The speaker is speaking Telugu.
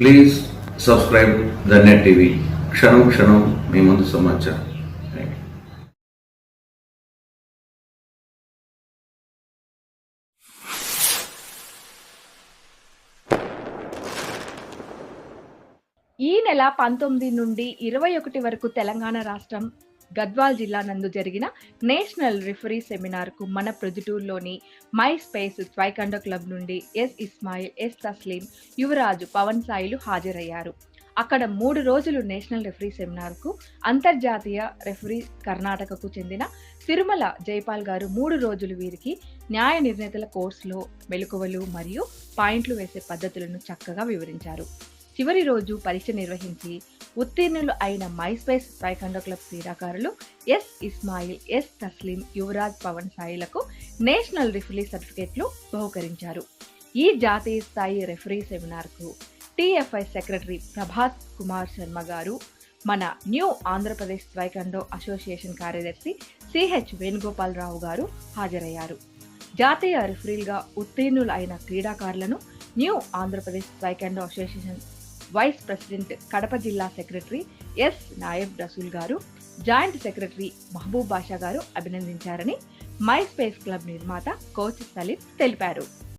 Please subscribe the net TV క్షణం క్షణం మీ ముందు సమాచారం. ఈ నెల పంతొమ్మిది నుండి ఇరవై ఒకటి వరకు తెలంగాణ రాష్ట్రం గద్వాల్ జిల్లా నందు జరిగిన నేషనల్ రిఫరీ సెమినార్కు మన ప్రొద్దుటూరులోని మై స్పేస్ త్వైకండ క్లబ్ నుండి ఎస్ ఇస్మాయిల్ ఎస్ తస్లీం యువరాజు పవన్ సాయిలు హాజరయ్యారు. అక్కడ మూడు రోజులు నేషనల్ రెఫరీ సెమినార్కు అంతర్జాతీయ రెఫరీ కర్ణాటకకు చెందిన తిరుమల జైపాల్ గారు మూడు రోజులు వీరికి న్యాయ నిర్ణేతల కోర్సులో మెలకువలు మరియు పాయింట్లు వేసే పద్ధతులను చక్కగా వివరించారు. చివరి రోజు పరీక్ష నిర్వహించి ఉత్తీర్ణులు అయిన మైస్పేస్ టైకండో క్లబ్ క్రీడాకారులు ఎస్ ఇస్మాయిల్ ఎస్ తస్లీం యువరాజ్ పవన్ సాయిలకు నేషనల్ రిఫరీ సర్టిఫికేట్లు బహుకరించారు. ఈ జాతీయ స్థాయి రెఫరీ సెమినార్కు టిఎఫ్ఐ సెక్రటరీ ప్రభాత్ కుమార్ శర్మ గారు మన న్యూ ఆంధ్రప్రదేశ్ ట్రైకండో అసోసియేషన్ కార్యదర్శి సిహెచ్ వేణుగోపాలరావు గారు హాజరయ్యారు. జాతీయ రిఫరీలుగా ఉత్తీర్ణులు అయిన క్రీడాకారులను new Andhra Pradesh taekwondo association vice president Kadapa జిల్లా సెక్రటరీ ఎస్ నాయబ్ రసూల్ గారు జాయింట్ సెక్రటరీ మహబూబ్ బాషా గారు అభినందించారని మై స్పేస్ క్లబ్ నిర్మాత కోచ్ సలీం తెలిపారు.